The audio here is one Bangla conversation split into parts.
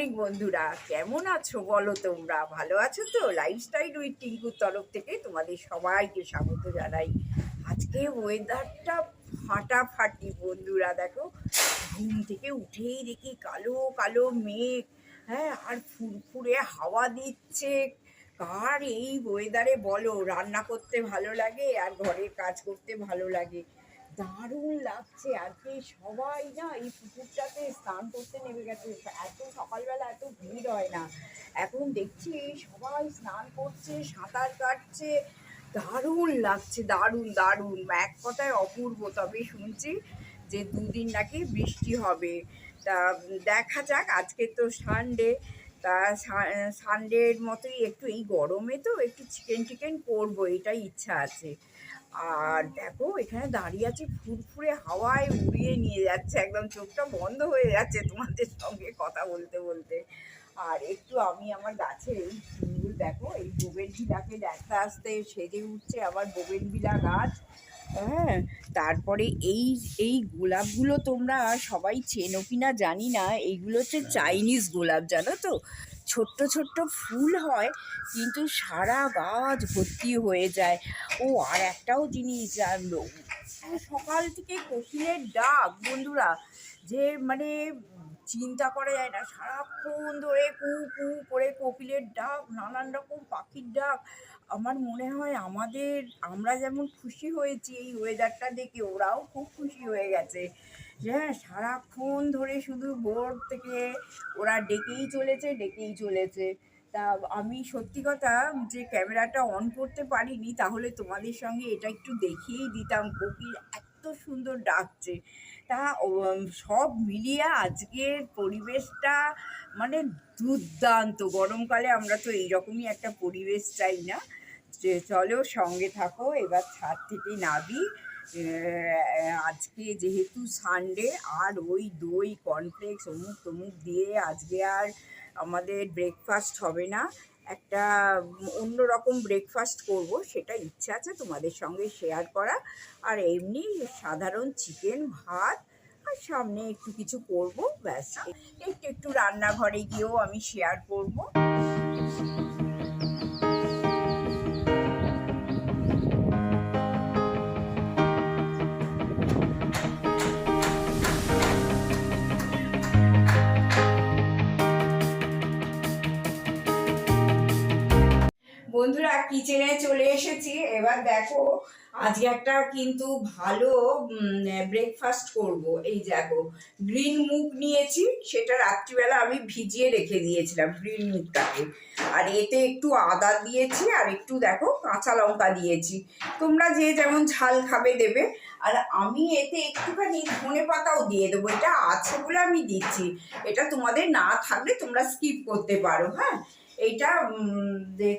মর্নিং বন্ধুরা, কেমন আছো বলো তোমরা? ভালো আছো তো? লাইফস্টাইল উইথ টিঙ্কুর তরফ থেকে তোমাদের সবাইকে স্বাগত জানাই। আজকে ওয়েদারটা ফাটাফাটি বন্ধুরা, দেখো। ঘুম থেকে উঠেই দেখি কালো কালো মেঘ হ্যাঁ আর ফুরফুরে হাওয়া দিচ্ছে। কার এই ওয়েদারে বলো, রান্না করতে ভালো লাগে আর ঘরের কাজ করতে ভালো লাগে? দারুণ লাগছে আজকে সবাই না এই পুকুরটাতে স্নান করতে নেমে গেছে। এত সকালবেলা এত ভিড় হয় না। এখন দেখছি সবাই স্নান করছে, সাঁতার কাটছে। দারুণ লাগছে, দারুণ দারুণ। এক কথায় অপূর্ব। তবে শুনছি যে দুদিন নাকি বৃষ্টি হবে। তা দেখা যাক, আজকে তো সানডে তা সানডের মতোই একটু এই গরমে তো একটু চিকেন টিকেন করব, এটাই ইচ্ছা আছে। আর দেখো, এখানে দাঁড়িয়ে আছে ফুরফুরে হাওয়ায় উড়িয়ে নিয়ে যাচ্ছে, একদম চোখটা বন্ধ হয়ে যাচ্ছে তোমাদের সঙ্গে কথা বলতে বলতে। আর একটু আমি আমার গাছের এই ফুলগুলো দেখো এই বোবেন বিলাকে দেখতে আসতে সেজে উঠছে আবার বোবেন বিলা গাছ। হ্যাঁ তারপরে এই এই গোলাপগুলো তোমরা সবাই চেনো কি না জানি না এইগুলো হচ্ছে চাইনিজ গোলাপ জানো তো? ছোট্ট ছোট্ট ফুল হয় কিন্তু সারা গাছ ভর্তি হয়ে যায়। ও আর একটাও জিনিস জানলো সকাল থেকে কোকিলের ডাক বন্ধুরা। যে মানে চিন্তা করা যায় না। সারাক্ষণ ধরে কু কু করে কোকিলের ডাক, নানান রকম পাখির ডাক। আমার মনে হয় আমাদের, আমরা যেমন খুশি হয়েছি এই ওয়েদারটা দেখে, ওরাও খুব খুশি হয়ে গেছে। হ্যাঁ সারাক্ষণ ধরে শুধু ভোর থেকে ওরা ডেকেই চলেছে ডেকেই চলেছে। তা আমি সত্যি কথা যে ক্যামেরাটা অন করতে পারিনি, তাহলে তোমাদের সঙ্গে এটা একটু দেখিয়েই দিতাম। কোকিল এত সুন্দর ডাকছে। তা সব মিলিয়ে আজকের পরিবেশটা মানে দুর্দান্ত। গরমকালে আমরা তো এইরকমই একটা পরিবেশ চাই না। চলো সঙ্গে থাকো, এবার ছাদ থেকে নাবি আজকে যেহেতু সানডে আর ওই দই কর্নফ্লেক্স অমুক তমুক দিয়ে আজকে আর আমাদের ব্রেকফাস্ট হবে না। একটা অন্যরকম ব্রেকফাস্ট করব, সেটা ইচ্ছা আছে তোমাদের সঙ্গে শেয়ার করা। আর এমনি সাধারণ চিকেন ভাত, আর সামনে একটু কিছু করব, ব্যাস। একটু একটু রান্নাঘরে গিয়েও আমি শেয়ার করব। বন্ধুরা কিচেনে চলে এসেছি। এবার দেখো, আজকে একটা কিন্তু ভালো ব্রেকফাস্ট করব। এই দেখো গ্রিন মুগ নিয়েছি, সেটা রাত্রিবেলা আমি ভিজিয়ে রেখে দিয়েছিলাম গ্রিন মুগটাকে। আর এতে একটু আদা দিয়েছি, আর একটু দেখো, কাঁচা লঙ্কা দিয়েছি। তোমরা যে যেমন ঝাল খাবে দেবে। আর আমি এতে একটুখানি ধনে পাতাও দিয়ে দেবো। এটা আছে বলে আমি দিচ্ছি। এটা তোমাদের না থাকলে তোমরা স্কিপ করতে পারো হ্যাঁ? এইটা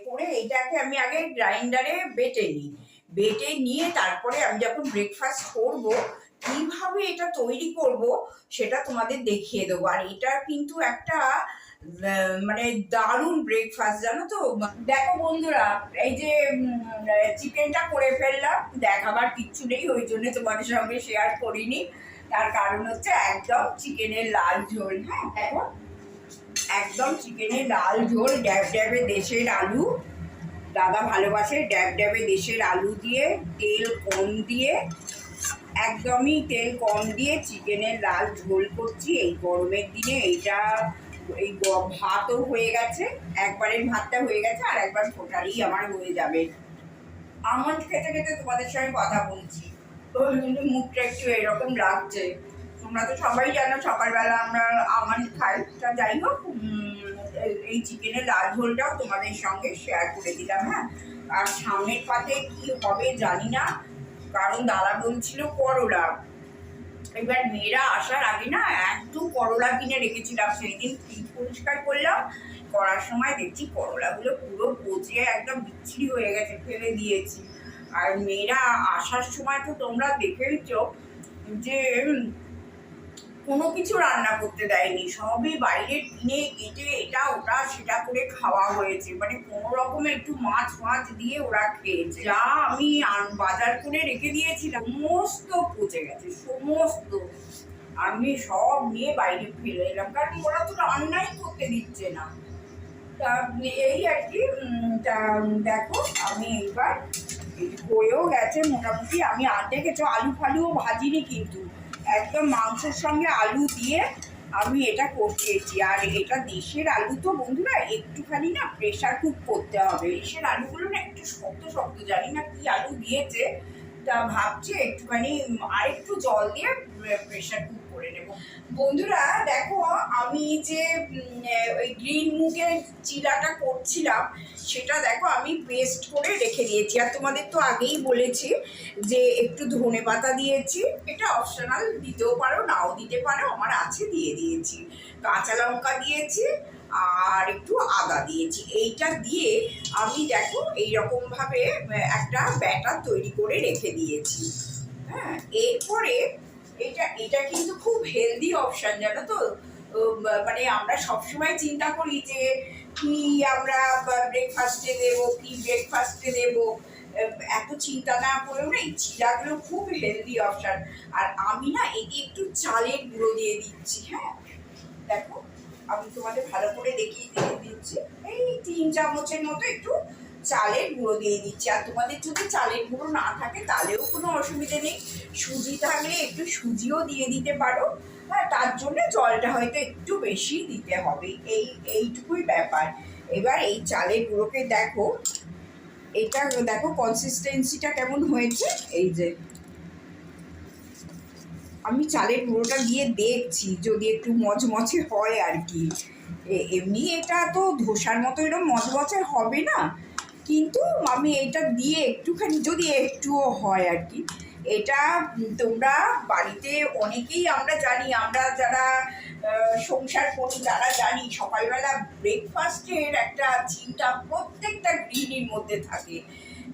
করে এইটাকে আমি আগে গ্রাইন্ডারে বেটে নিই। বেটে নিয়ে তারপরে আমি যখন ব্রেকফাস্ট করব, কীভাবে এটা তৈরি করব সেটা তোমাদের দেখিয়ে দেবো। আর এটা কিন্তু একটা মানে দারুণ ব্রেকফাস্ট জানো তো? দেখো বন্ধুরা, এই যে চিকেনটা করে ফেললাম, দেখাবার কিচ্ছু নেই, ওই জন্য তোমাদের সঙ্গে শেয়ার করিনি। তার কারণ হচ্ছে একদম চিকেনের লাল ঝোল হ্যাঁ দেখো। একদম চিকেনের লাল ঝোল, ড্যাব ড্যাবে দেশের আলু। দাদা ভালোবাসে ড্যাব ড্যাবে দেশের আলু দিয়ে, তেল কম দিয়ে। একদমই তেল কম দিয়ে চিকেনের লাল ঝোল করছি এই গরমের দিনে। এইটা এই ভাতও হয়ে গেছে, একবারের ভাতটা হয়ে গেছে আর একবার ফোটারই আমার হয়ে যাবে। আমন্ড খেতে খেতে তোমাদের সঙ্গে কথা বলছি। মুখটা একটু এরকম লাগছে। তোমরা তো সবাই জানো, সকালবেলা আমরা আমন্ড খাই তা যাই হোক এই চিকেনের লাল ঝোলটাও তোমাদের সঙ্গে শেয়ার করে দিলাম হ্যাঁ? আর সামনের পাতে কি হবে জানি না, কারণ দাদা বলছিল করলা। এবার মেয়েরা আসার আগে না একটু করলা কিনে রেখেছিলাম সেই দিন ফ্রিজ পরিষ্কার করলাম, করার সময় দেখছি করলাগুলো পুরো পচে একদম বিচ্ছিরি হয়ে গেছে, ফেলে দিয়েছি। আর মেয়েরা আসার সময় তো তোমরা দেখেইছ যে কোনো কিছু রান্না করতে দেয়নি। সবই বাইরে কিনে কেটে এটা, ওটা, সেটা করে খাওয়া হয়েছে। মানে কোনো রকমে একটু মাছ মাছ দিয়ে ওরা খেয়েছে। যা আমি বাজার করে রেখে দিয়েছিলাম, সমস্ত পচে গেছে, সমস্ত। আমি সব নিয়ে বাইরে ফেলে এলাম। কারণ ওরা তো রান্নাই করতে দিচ্ছে না। তা এই আর কি দেখো, আমি এইবার হয়েও গেছে মোটামুটি। আমি আর দেখেছ আলু ফালুও ভাজিনি কিন্তু। একদম মাংসের সঙ্গে আলু দিয়ে আমি এটা করতেছি আর এটা দেশের আলু তো বন্ধুরা একটুখানি না প্রেশার কুক করতে হবে। দেশের আলুগুলো না একটু শক্ত শক্ত, জানি না কি আলু দিয়েছে। তা ভাবছি একটুখানি আর একটু জল দিয়ে প্রেশার কুক বন্ধুরা, দেখো আমি যে ওই গ্রিন মুগের চিরাটা করছিলাম, সেটা দেখো আমি পেস্ট করে রেখে দিয়েছি। আর তোমাদের তো আগেই বলেছি যে, একটু ধনে পাতা দিয়েছি। এটা অপশনাল দিতেও পারো, নাও দিতে পারো, আমার আছে, দিয়ে দিয়েছি। কাঁচা লঙ্কা দিয়েছি, আর একটু আদা দিয়েছি। এইটা দিয়ে আমি দেখো এইরকম ভাবে একটা ব্যাটার তৈরি করে রেখে দিয়েছি। হ্যাঁ এরপরে এটা এটা কিন্তু খুব হেলদি অপশন জানো তো? মানে আমরা সবসময় চিন্তা করি যে কি আমরা ব্রেকফাস্টে দেবো, কি ব্রেকফাস্টে দেবো? এত চিন্তা না করেও না এই চিরাগুলো খুব হেলদি অপশন আর আমি না এটি একটু চালের গুঁড়ো দিয়ে দিচ্ছি হ্যাঁ? দেখো, আমি তোমাদের ভালো করে দেখিয়ে দিয়ে দিচ্ছি। এই তিন চামচের মতো একটু চালের গুঁড়ো দিয়ে দিচ্ছি। আর তোমাদের যদি চালের গুঁড়ো না থাকে, তাহলেও কোনো অসুবিধে নেই। সুজি থাকলে একটু সুজিও দিয়ে দিতে পারো। হ্যাঁ তার জন্য জলটা হয়তো একটু বেশি দিতে হবে। এই, এইটুকুই ব্যাপার। এবার এই চালের গুঁড়োকে দেখো। এটা দেখো কনসিস্টেন্সিটা কেমন হয়েছে। এই যে। আমি চালের গুঁড়োটা দিয়ে দেখছি, যদি একটু মচমচে হয় আর কি। এমনি এটা তো ধোসার মতো এরকম মচমচে হবে না। কিন্তু আমি এটা দিয়ে একটুখানি যদি একটুও হয় আর কি এটা তোমরা বাড়িতে অনেকেই আমরা জানি আমরা যারা সংসার করি তারা জানি সকালবেলা ব্রেকফাস্টের একটা চিন্তা প্রত্যেকটা গৃহিণীর মধ্যে থাকে।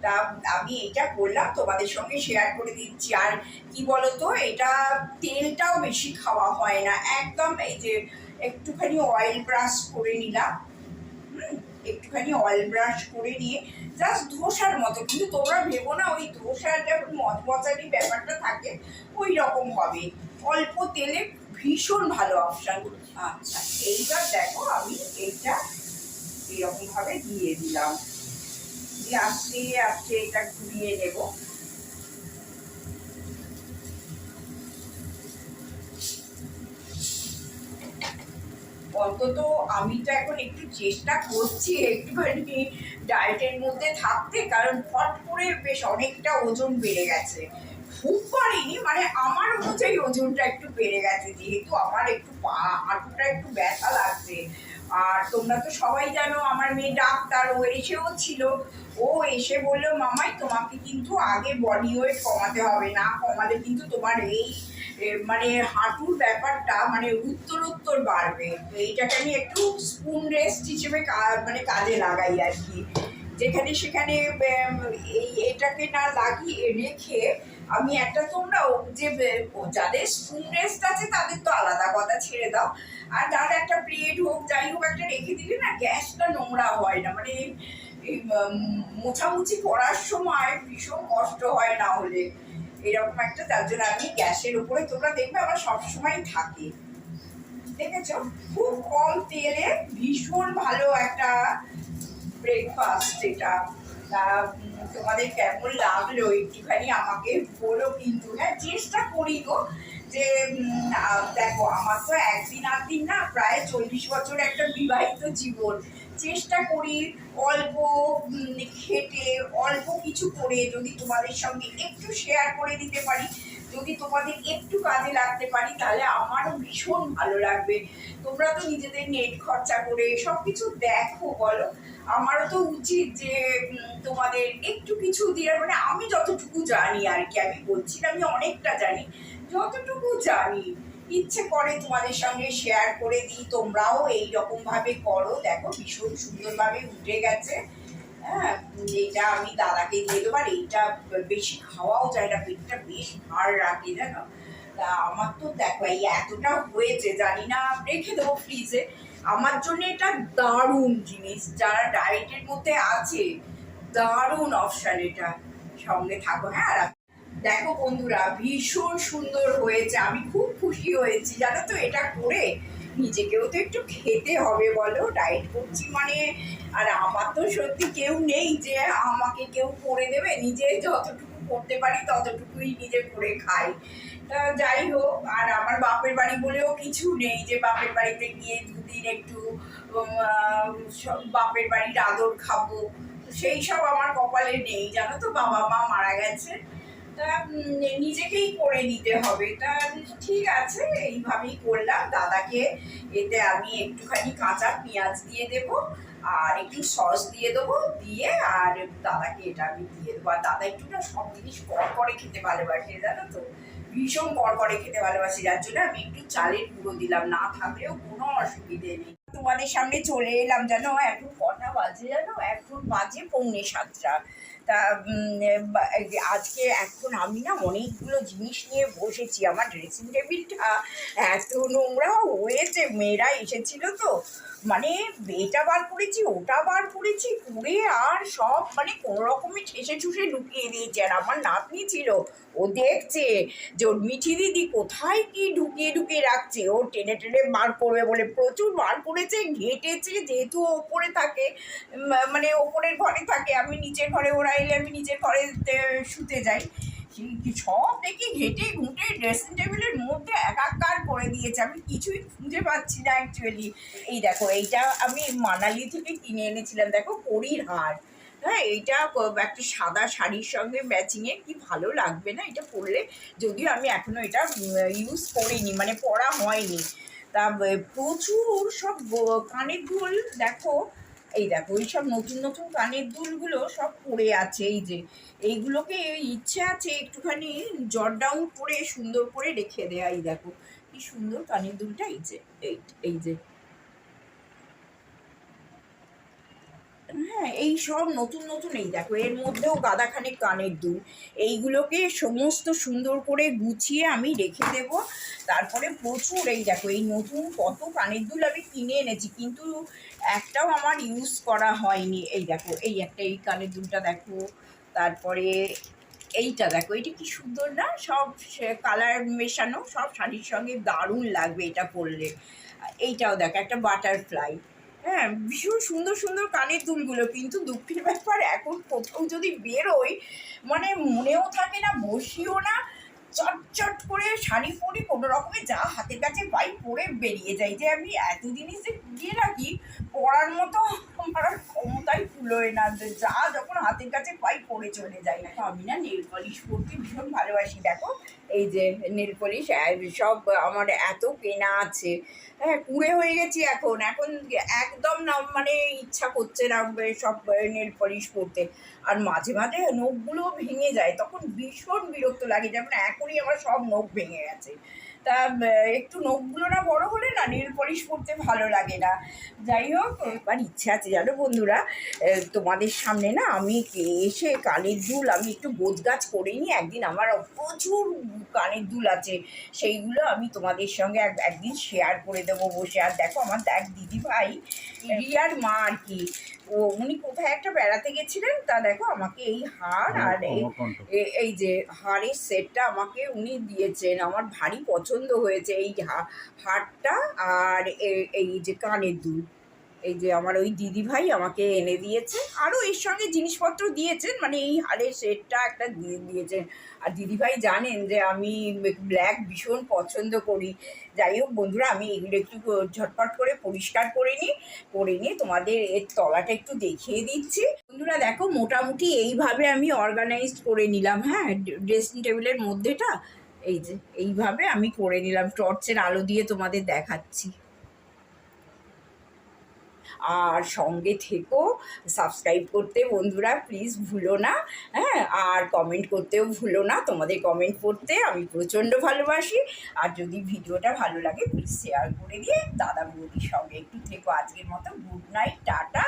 তা আমি এটা করলাম তোমাদের সঙ্গে শেয়ার করে দিচ্ছি। আর কি বলতো এটা তেলটাও বেশি খাওয়া হয় না। একদম এই যে একটুখানি অয়েল ব্রাশ করে নিলাম হুম, একটুখানি অয়েল ব্রাশ করে নিয়ে জাস্ট ধোসার মতো, কিন্তু তোমরা ভেবো না, ওই ধোসার যখন মচমচানি ব্যাপারটা থাকে, ওই রকম হবে। অল্প তেলে ভীষণ ভালো অপশান আচ্ছা এইবার দেখো আমি এইটা এরকমভাবে দিয়ে দিলাম। দিয়ে আস্তে আস্তে এটা ঘুরিয়ে নেব। অন্তত আমি তো এখন একটু চেষ্টা করছি একটুখানি ডায়েটের মধ্যে থাকতে, কারণ ফট করে বেশ অনেকটা ওজন বেড়ে গেছে। খুব পারিনি মানে আমার অনুযায়ী ওজনটা একটু বেড়ে গেছে, যেহেতু আমার একটু পা হাঁটুটা একটু ব্যথা লাগছে। আর তোমরা তো সবাই জানো, আমার মেয়ে ডাক্তার, ও এসেও ছিল। ও এসে বলল, মামাই, তোমাকে কিন্তু আগে বডি ওয়েট কমাতে হবে, না কমালে কিন্তু তোমার এই মানে হাঁটুর ব্যাপারটা মানে উত্তর উত্তর বাড়বে। তো এইটাকে আমি একটু স্পুন রেস্ট হিসেবে মানে কাজে লাগাই আর কি। যেখানে সেখানে এই, এটাকে না লাগিয়ে রেখে আমি একটা তোমরা যে যাদের স্পুন রেস্ট আছে তাদের তো আলাদা কথা ছেড়ে দাও। আর যার একটা প্লেট হোক, যাই হোক একটা রেখে দিলে না গ্যাসটা নোংরা হয় না। মানে মোছামুছি করার সময় ভীষণ কষ্ট হয় না হলে। এরকম একটা, তার জন্য আমি গ্যাসের উপরে, তোমরা দেখবে আমার সবসময় থাকে। দেখেছ? খুব কম তেলে ভীষণ ভালো একটা ব্রেকফাস্ট এটা তা, তোমাদের কেমন লাগল? একটুখানি আমাকে বলো কিন্তু। হ্যাঁ চেষ্টা করি গো যে দেখো, আমার তো একদিন আর দিন না, প্রায় চল্লিশ বছর একটা বিবাহিত জীবন। চেষ্টা করি অল্প কিছু করে যদি তোমাদের সঙ্গে একটু শেয়ার করে দিতে পারি, যদি তোমাদের একটু কাজে লাগতে পারি, তাহলে আমারও ভীষণ ভালো লাগবে। তোমরা তো নিজেদের নেট খরচা করে সব কিছু দেখো, বলো। আমারও তো উচিত যে তোমাদের একটু কিছু দিয়ে মানে আমি যতটুকু জানি আর কি, আমি বলছি আমি অনেকটা জানি, যতটুকু জানি। ইচ্ছে করে তোমাদের সঙ্গে শেয়ার করে দিই, তোমরাও এই রকম করো। দেখো, ভীষণ সুন্দরভাবে উঠে গেছে। হ্যাঁ এইটা আমি দাদাকে দিয়ে দেবো, আর এইটা বেশি খাওয়াও যায় না, পেটটা বেশ ভার রাখে, জানো? তা আমার তো দেখো, এই এতটা হয়েছে, জানি না, রেখে দেবো ফ্রিজে আমার জন্য এটা দারুণ জিনিস, যারা ডায়েটের মধ্যে আছে, দারুণ অপশান এটা। সঙ্গে থাকো হ্যাঁ আর দেখো বন্ধুরা, ভীষণ সুন্দর হয়েছে, আমি খুব খুশি হয়েছি, জানো তো, এটা করে। নিজেকেও তো একটু খেতে হবে বলো ডায়েট করছি মানে আর আমার তো সত্যি কেউ নেই যে আমাকে কেউ করে দেবে, নিজে যতটুকু করতে পারি ততটুকুই নিজে করে খাই। তা যাই হোক, আর আমার বাপের বাড়ি বলেও কিছু নেই যে বাপের বাড়িতে গিয়ে দুদিন একটু বাপের বাড়ির আদর খাব। সেই সব আমার কপালে নেই, জানো তো বাবা মা মারা গেছে। তা নিজেকেই করে নিতে হবে। তা ঠিক আছে, এইভাবেই করলাম। দাদাকে এতে আমি একটুখানি কাঁচা পেঁয়াজ দিয়ে দেবো, আর একটু সস দিয়ে দেবো, দিয়ে আর দাদাকে এটা আমি দিয়ে দেবো। আর দাদা একটু না সব জিনিস কর করে খেতে ভালোবাসে, জানো তো? ভীষণ কর করে খেতে ভালোবাসি, যার জন্য আমি একটু চালের গুঁড়ো দিলাম, না থাকলেও কোনো অসুবিধে নেই। তোমাদের সামনে চলে এলাম, জানো? এখন কটা বাজে জানো? এখন বাজে পৌনে সাতটা। তা আজকে এখন আমি না অনেকগুলো জিনিস নিয়ে বসেছি। আমার ড্রেসিং টেবিলটা এত নোংরা হয়েছে, মেয়েরা এসেছিল তো। মানে এটা বার করেছি, ওটা বার করেছি, করে আর সব মানে কোনো রকমে ঠেসে ঠুসে ঢুকিয়ে দিয়েছে। আর আমার নাতনি ছিল ও দেখছে যে ওর মিঠি দিদি কোথায় কি ঢুকিয়ে ঢুকিয়ে রাখছে। ও টেনে টেনে বার করবে বলে প্রচুর বার করেছে, ঘেটেছে, যেহেতু ওপরে থাকে মানে ওপরের ঘরে থাকে, আমি নিচের ঘরে, ওরা এলে আমি নিচের ঘরে শুতে যাই। সব দেখি ঘেটে ঘুঁটে ড্রেসিং টেবিলের মধ্যে একাকার করে দিয়েছে। আমি কিছুই খুঁজে পাচ্ছি না অ্যাকচুয়ালি এই দেখো, এইটা আমি মানালি থেকে কিনে এনেছিলাম। দেখো কড়ির হার। হ্যাঁ এইটা একটা সাদা শাড়ির সঙ্গে ম্যাচিংয়ে কি ভালো লাগবে না? এটা পরলে যদিও আমি এখনও এটা ইউজ করিনি মানে পরা হয়নি। তা প্রচুর সব কানের দুল দেখো, এই দেখো, এই সব নতুন নতুন কানের দুলগুলো সব পড়ে আছে, এই যে। এইগুলোকে ইচ্ছে আছে একটুখানি জট ডাউন করে, সুন্দর করে রেখে দেয়া, এই দেখো। কি সুন্দর কানের দুলটা, এই যে, এই এই যে। হ্যাঁ এই সব নতুন নতুন, এই দেখো, এর মধ্যেও গাদাখানেক কানের দুল। এইগুলোকে সমস্ত সুন্দর করে গুছিয়ে আমি রেখে দেব। তারপরে প্রচুর, এই দেখো, এই নতুন কত কানের দুল আমি কিনে এনেছি, কিন্তু একটাও আমার ইউজ করা হয়নি। এই দেখো, এই একটা, এই কানের দুলটা দেখো, তারপরে এইটা দেখো এটা কি সুন্দর না? সব কালার মেশানো, সব শাড়ির সঙ্গে দারুণ লাগবে এটা পরলে। এইটাও দেখো, একটা বাটারফ্লাই হ্যাঁ ভীষণ সুন্দর সুন্দর কানের দুলগুলো কিন্তু দুঃখের ব্যাপার, এখন কোথাও যদি বেরোই মানে মনেও থাকে না, বসিও না, চটচট করে শাড়ি পরে, কোনো রকমে যা হাতের কাছে পাই পরে বেরিয়ে যাই। যে আমি এত জিনিস যে দিয়ে রাখি পড়ার মতো আমার আর ক্ষমতাই ফুলোয় না, যে যা যখন হাতের কাছে পাই পরে চলে যাই। না আমি না নেল পলিশ পরতে ভীষণ ভালোবাসি। দেখো এই যে নীল পলিশ সব আমার এত কেনা আছে। হ্যাঁ কুড়ে হয়ে গেছি এখন। এখন একদম না মানে ইচ্ছা করছে না সব নীল পলিশ করতে আর মাঝে মাঝে নখগুলো ভেঙে যায়, তখন ভীষণ বিরক্ত লাগে যেমন এখনই আমার সব নখ ভেঙে গেছে। তা একটু নখগুলো না বড় হলে না নেল পলিশ করতে ভালো লাগে না। যাই হোক এবার ইচ্ছে আছে জানো বন্ধুরা তোমাদের সামনে না আমি এসে কানের দুল আমি একটু গাছ করে নিই একদিন আমার প্রচুর কানের দুল আছে সেইগুলো আমি তোমাদের সঙ্গে এক- একদিন শেয়ার করে দেবো বসে। আর দেখো আমার দেখ দিদি ভাই রিয়ার মা আর কি ও উনি কোথায় একটা বেড়াতে গেছিলেন তা দেখো আমাকে এই হার আর এই এই যে হাড়ের সেটটা আমাকে উনি দিয়েছেন আমার ভারী পছন্দ হয়েছে এই হারটা আর এই যে কানের দুল। এই যে আমার ওই দিদি ভাই আমাকে এনে দিয়েছে। আরও এর সঙ্গে জিনিসপত্র দিয়েছেন মানে এই হারের সেটটা একটা দিয়ে দিয়েছেন। আর দিদিভাই জানেন যে আমি ব্ল্যাক ভীষণ পছন্দ করি। যাই হোক বন্ধুরা, আমি এগুলো একটু ঝটপট করে পরিষ্কার করে নিই, করে নিয়ে তোমাদের এর তলাটা একটু দেখিয়ে দিচ্ছি। বন্ধুরা, দেখো মোটামুটি এইভাবে আমি অর্গানাইজড করে নিলাম হ্যাঁ? ড্রেসিং টেবিলের মধ্যেটা। এই যে, এইভাবে আমি করে নিলাম। টর্চের আলো দিয়ে তোমাদের দেখাচ্ছি। আর সঙ্গে থেকো সাবস্ক্রাইব করতে বন্ধুরা প্লিজ ভুলো না হ্যাঁ? আর কমেন্ট করতেও ভুলো না। তোমাদের কমেন্ট পড়তে আমি প্রচণ্ড ভালোবাসি। আর যদি ভিডিওটা ভালো লাগে প্লিজ শেয়ার করে দিয়ে দাদা বৌদির সঙ্গে একটু থেকো। আজকের মতো গুড নাইট টাটা।